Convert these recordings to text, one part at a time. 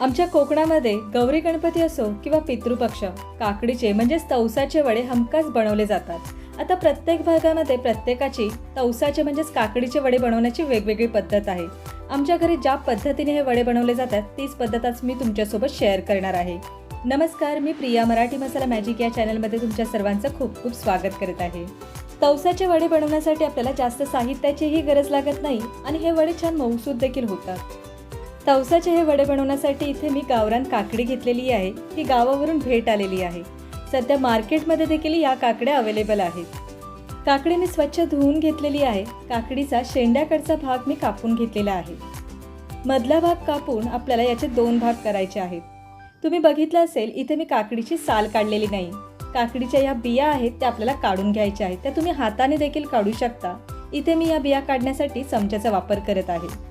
आमच्या कोकणामध्ये गौरी गणपती असो किंवा पितृपक्ष काकडीचे म्हणजेच तवसाचे वडे हमखास बनवले जातात. आता प्रत्येक भागामध्ये प्रत्येकाची तवसाचे म्हणजेच काकडीचे वडे बनवण्याची वेगवेगळी पद्धत आहे. आमच्या घरी ज्या पद्धतीने हे वडे बनवले जातात तीच पद्धत आज मी तुमच्यासोबत शेअर करणार आहे. नमस्कार मी प्रिया मराठी मसाला मॅजिक या चॅनलमध्ये तुमच्या सर्वांचं खूप खूप स्वागत करत आहे. तवसाचे वडे बनवण्यासाठी आपल्याला जास्त साहित्याचीही गरज लागत नाही आणि हे वडे छान मऊसूद देखील होतात. तवसाचे हे वडे बनवण्यासाठी इथे मी गावरान काकडी घेतलेली आहे. ही गावावरून भेट आलेली आहे. सध्या मार्केटमध्ये देखील या काकड्या अवेलेबल आहेत. काकडी मी स्वच्छ धुवून घेतलेली आहे. काकडीचा शेंड्याकडचा भाग मी कापून घेतलेला आहे. मधला भाग कापून आपल्याला याचे दोन भाग करायचे आहेत. तुम्ही बघितलं असेल इथे मी काकडीची साल काढलेली नाही. काकडीच्या या बिया आहेत त्या आपल्याला काढून घ्यायच्या आहेत. त्या तुम्ही हाताने देखील काढू शकता. इथे मी या बिया काढण्यासाठी चमच्याचा वापर करत आहे.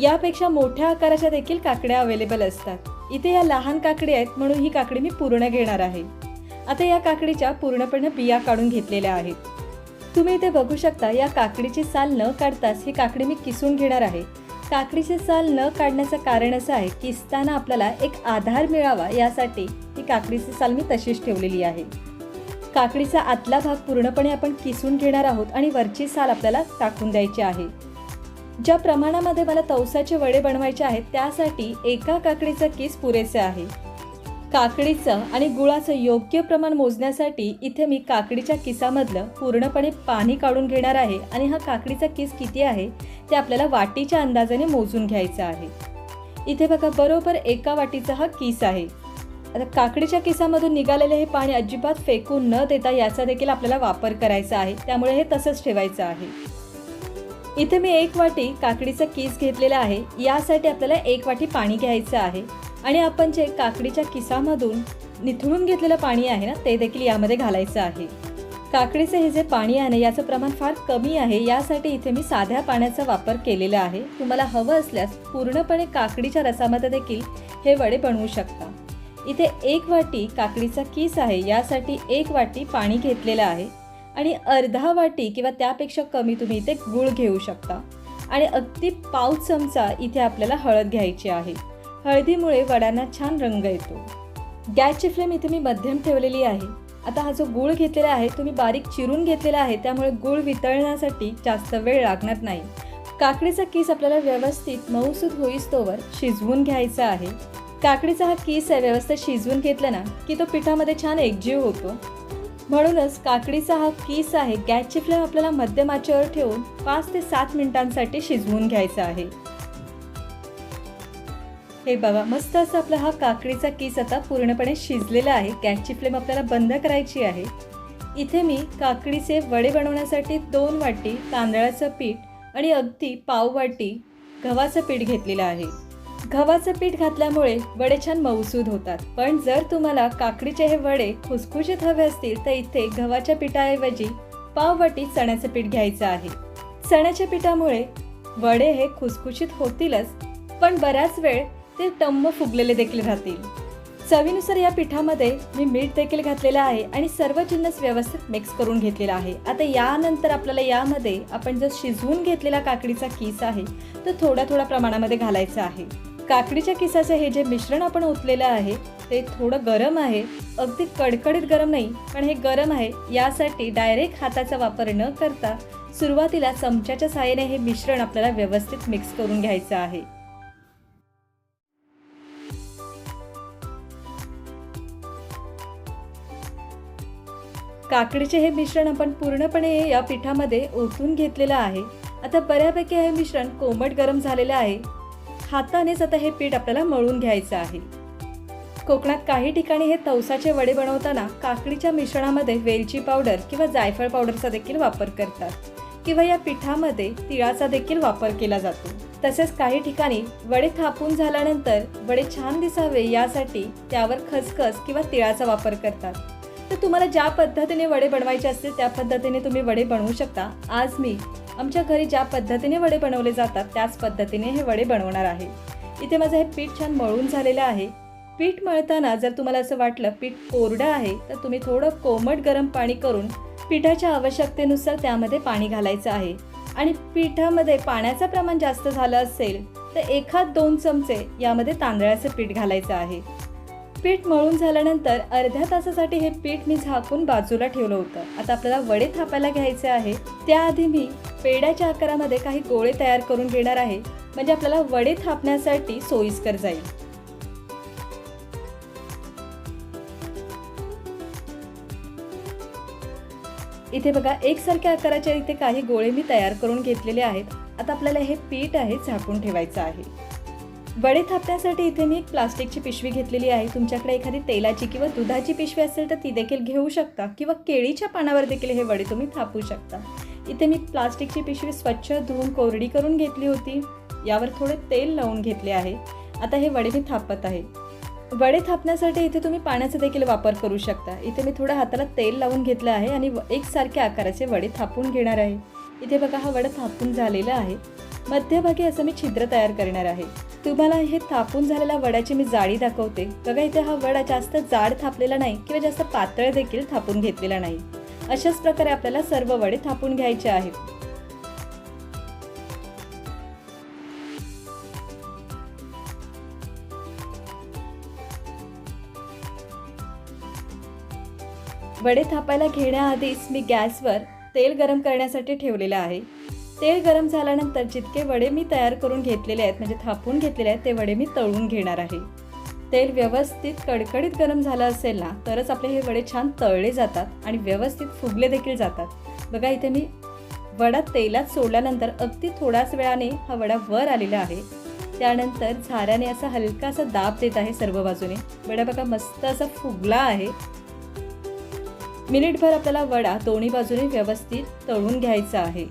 यापेक्षा मोठ्या आकाराच्या देखील काकड्या अवेलेबल असतात. इथे या लहान काकडी आहेत म्हणून ही काकडी मी पूर्ण घेणार आहे. आता या काकडीच्या पूर्णपणे बिया काढून घेतलेल्या आहेत. तुम्ही इथे बघू शकता या काकडीची साल न काढताच ही काकडी मी किसून घेणार आहे. काकडीची साल न काढण्याचं कारण असं आहे किसताना आपल्याला एक आधार मिळावा यासाठी ही काकडीची साल मी तशीच ठेवलेली आहे. काकडीचा आतला भाग पूर्णपणे आपण किसून घेणार आहोत आणि वरची साल आपल्याला टाकून द्यायची आहे. ज्या प्रमाणामध्ये मला तवसाचे वडे बनवायचे आहेत त्यासाठी एका काकडीचा किस पुरेसे आहे. काकडीचं आणि गुळाचं योग्य प्रमाण मोजण्यासाठी इथे मी काकडीच्या किसामधलं पूर्णपणे पाणी काढून घेणार आहे आणि हा काकडीचा किस किती आहे ते आपल्याला वाटीच्या अंदाजाने मोजून घ्यायचं आहे. इथे बघा बरोबर एका वाटीचा हा किस आहे. आता काकडीच्या किसामधून निघालेले हे पाणी अजिबात फेकून न देता याचा देखील आपल्याला वापर करायचा आहे त्यामुळे हे तसंच ठेवायचं आहे. इथे मी एक वाटी काकडीचा किस घेतलेला आहे. यासाठी आपल्याला एक वाटी पाणी घ्यायचं आहे. आणि आपण जे काकडीच्या किसामधून निथळून घेतलेलं पाणी आहे ना ते देखील यामध्ये घालायचं आहे. काकडीचं हे जे पाणी आहे ना याचं प्रमाण फार कमी आहे. यासाठी इथे मी साध्या पाण्याचा वापर केलेला आहे. तुम्हाला हवं असल्यास पूर्णपणे काकडीच्या रसामध्ये देखील हे वडे बनवू शकता. इथे एक वाटी काकडीचा किस आहे. यासाठी एक वाटी पाणी घेतलेलं आहे. आणि अर्धा वाटी किंवा त्यापेक्षा कमी तुम्ही इथे गूळ घेऊ शकता. आणि अगदी पाव चमचा इथे आपल्याला हळद घ्यायची आहे. हळदीमुळे वड्यांना छान रंग येतो. गॅसची फ्लेम इथे मी मध्यम ठेवलेली आहे. आता हा जो गूळ घेतलेला आहे तुम्ही बारीक चिरून घेतलेला आहे त्यामुळे गूळ वितळण्यासाठी जास्त वेळ लागणार नाही. काकडीचा किस आपल्याला व्यवस्थित मऊसूद होईस्तोवर शिजवून घ्यायचा आहे. काकडीचा हा किस आहे व्यवस्थित शिजवून घेतला ना की तो पिठामध्ये छान एकजीव होतो. म्हणूनच काकडीचा हा किस आहे गॅसची फ्लेम आपल्याला मध्यम आचेवर ठेवून पाच ते सात मिनिटांसाठी शिजवून घ्यायचा आहे. हे बघा मस्त असं आपला हा काकडीचा किस आता पूर्णपणे शिजलेला आहे. गॅसची फ्लेम आपल्याला बंद करायची आहे. इथे मी काकडीचे वडे बनवण्यासाठी दोन वाटी तांदळाचं पीठ आणि अगदी पाव वाटी गव्हाचं पीठ घेतलेलं आहे. गव्हाचं पीठ घातल्यामुळे वडे छान मऊसूद होतात. पण जर तुम्हाला काकडीचे हे वडे खुसखुशीत हवे असतील तर इथे गव्हाच्या पिठाऐवजी पाववाटी चण्याचं पीठ घ्यायचं आहे. चण्याच्या पिठामुळे वडे हे खुसखुशीत होतीलच पण बऱ्याच वेळ ते टम्म फुगलेले देखील राहतील. चवीनुसार या पिठामध्ये मी मीठ देखील घातलेलं आहे आणि सर्व जिन्नस व्यवस्थित मिक्स करून घेतलेला आहे. आता यानंतर आपल्याला यामध्ये आपण जो शिजवून घेतलेला काकडीचा किस आहे तो थोड्या थोड्या प्रमाणामध्ये घालायचा आहे. काकडीच्या किसाचं हे जे मिश्रण आपण ओतलेलं आहे ते थोडं गरम आहे. अगदी कडकडीत गरम नाही पण हे गरम आहे यासाठी डायरेक्ट हाताचा वापर न करता सुरुवातीला चमच्याच्या साहाय्याने हे मिश्रण आपल्याला व्यवस्थित मिक्स करून घ्यायचं आहे. काकडीचे हे मिश्रण आपण पूर्णपणे या पिठामध्ये ओतून घेतलेलं आहे. आता बऱ्यापैकी हे मिश्रण कोमट गरम झालेलं आहे. हातानेच आता हे पीठ आपल्याला मळून घ्यायचं आहे. कोकणात काही ठिकाणी हे तवसाचे वडे बनवताना काकडीच्या मिश्रणामध्ये वेलची पावडर किंवा जायफळ पावडरचा देखील वापर करतात किंवा या पिठामध्ये तिळाचा देखील वापर केला जातो. तसेच काही ठिकाणी वडे थापून झाल्यानंतर वडे छान दिसावे यासाठी त्यावर खसखस किंवा तिळाचा वापर करतात. तर तुम्हाला ज्या पद्धतीने वडे बनवायचे असतील त्या पद्धतीने तुम्ही वडे बनवू शकता. आज मी आमच्या घरी ज्या पद्धतीने वडे बनवले जातात त्याच पद्धतीने हे वडे बनवणार आहे. इथे माझं हे पीठ छान मळून झालेलं आहे. पीठ मळताना जर तुम्हाला असं वाटलं पीठ कोरडं आहे तर तुम्ही थोडं कोमट गरम पाणी करून पिठाच्या आवश्यकतेनुसार त्यामध्ये पाणी घालायचं आहे. आणि पिठामध्ये पाण्याचं प्रमाण जास्त झालं असेल तर एखाद दोन चमचे यामध्ये तांदळाचं पीठ घालायचं आहे. पीठ मळून झाल्यानंतर अर्ध्या तासासाठी हे पीठ मी झाकून बाजूला ठेवलं होतं. आता आपल्याला वडे थापायला घ्यायचे आहे. त्याआधी मी पेड्याच्या आकारामध्ये काही गोळे तयार करून घेणार आहे. म्हणजे आपल्याला वडे थापण्यासाठी सोयीस्कर जाईल. इथे बघा एकसारख्या आकाराच्या इथे काही गोळे मी तयार करून घेतलेले आहेत. आता आपल्याला हे पीठ आहे झाकून ठेवायचं आहे. वडे थापण्यासाठी इथे मी एक प्लास्टिकची पिशवी घेतलेली आहे. तुमच्याकडे एखादी तेलाची किंवा दुधाची पिशवी असेल तर ती देखील घेऊ शकता. किंवा केळीच्या पानावर देखील हे वडे तुम्ही थापू शकता. इथे मी प्लास्टिकची पिशवी स्वच्छ धुवून कोरडी करून घेतली होती. यावर थोडे तेल लावून घेतले आहे. आता हे वडे मी थापत आहे. वडे थापण्यासाठी इथे तुम्ही पाण्याचा देखील वापर करू शकता. इथे मी थोडं हाताला तेल लावून घेतलं आहे आणि एकसारख्या आकाराचे वडे थापून घेणार आहे. इथे बघा हा वडा थापून झालेला आहे. मध्यभागी असं मी छिद्र तयार करणार आहे. तुम्हाला हे थापून झालेल्या वड्याची मी जाडी दाखवते. बघा इथे हा वडा जास्त जाड थापलेला नाही किंवा जास्त पातळ देखील थापून घेतलेला नाही. अशाच प्रकारे आपल्याला सर्व वडे थापून घ्यायचे आहेत. वडे थापायला घेण्याआधीच मी गॅसवर तेल गरम करण्यासाठी ठेवलेलं आहे. तेल गरम झाल्यानंतर जितके वडे मी तयार करून घेतलेले आहेत म्हणजे थापून घेतलेले आहेत ते वडे मी तळून घेणार आहे. तेल व्यवस्थित कडकडीत गरम झालं असेल ना तरच आपले हे वडे छान तळले जातात आणि व्यवस्थित फुगले देखील जातात. बघा इथे मी वडा तेलात सोडल्यानंतर अगदी थोड्याच वेळाने हा वडा वर आलेला आहे. त्यानंतर झाऱ्याने असा हलका असा दाब देत आहे सर्व बाजूने. वडा बघा मस्त असा फुगला आहे. मिनिटभर आपल्याला वडा दोन्ही बाजूने व्यवस्थित तळून घ्यायचा आहे.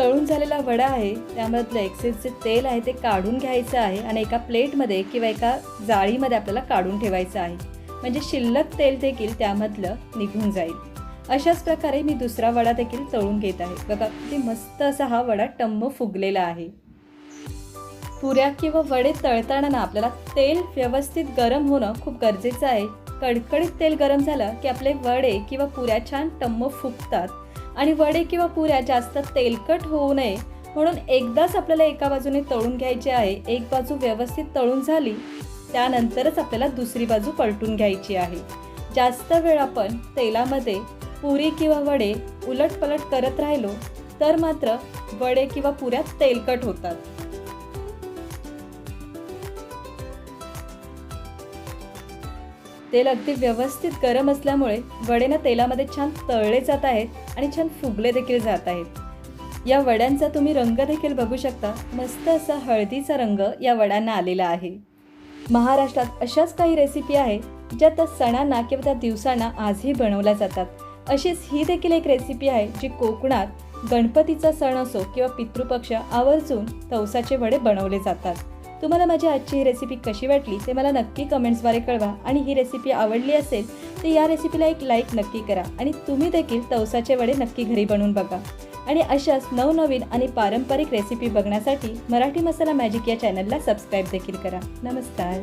तळून झालेला वडा आहे त्यामधलं एक्सेस जे तेल आहे ते काढून घ्यायचं आहे आणि एका प्लेटमध्ये किंवा एका जाळीमध्ये आपल्याला काढून ठेवायचं आहे. म्हणजे शिल्लक तेल देखील त्यामधलं निघून जाईल. अशाच प्रकारे मी दुसरा वडा देखील तळून घेत आहे. बघा किती मस्त असा हा वडा टम्म फुगलेला आहे. पुऱ्या किंवा वडे तळताना ना आपल्याला तेल व्यवस्थित गरम होणं खूप गरजेचं आहे. कडकडीत तेल गरम झालं की आपले वडे किंवा पुऱ्या छान टम्म फुगतात. आणि वडे किंवा पुऱ्या जास्त तेलकट होऊ नये म्हणून एकदाच आपल्याला एका बाजूने तळून घ्यायचे आहे. एक बाजू व्यवस्थित तळून झाली त्यानंतरच आपल्याला दुसरी बाजू पलटून घ्यायची आहे. जास्त वेळ आपण तेलामध्ये पुरी किंवा वडे उलट पलट करत राहिलो तर मात्र वडे किंवा पुऱ्या तेलकट होतात. तेल अगदी व्यवस्थित गरम असल्यामुळे वडे ना तेलामध्ये छान तळले जात आहेत आणि छान फुगले देखील जात आहेत. या वड्यांचा तुम्ही रंग देखील बघू शकता. मस्त असा हळदीचा रंग या वड्यांना आलेला आहे. महाराष्ट्रात अशाच काही रेसिपी आहेत ज्या त्या सणांना किंवा त्या दिवसांना आजही बनवल्या जातात. अशीच ही देखील एक रेसिपी आहे जी कोकणात गणपतीचा सण असो किंवा पितृपक्ष आवर्जून तवसाचे वडे बनवले जातात. तुम्हाला माझी आजची ही रेसिपी कशी वाटली ते मला नक्की कमेंट्सद्वारे कळवा. आणि ही रेसिपी आवडली असेल तर या रेसिपीला एक लाईक नक्की करा. आणि तुम्ही देखील तवसाचे वडे नक्की घरी बनवून बघा. आणि अशाच नवनवीन आणि पारंपरिक रेसिपी बघण्यासाठी मराठी मसाला मॅजिक या चॅनलला सबस्क्राईब देखील करा. नमस्कार.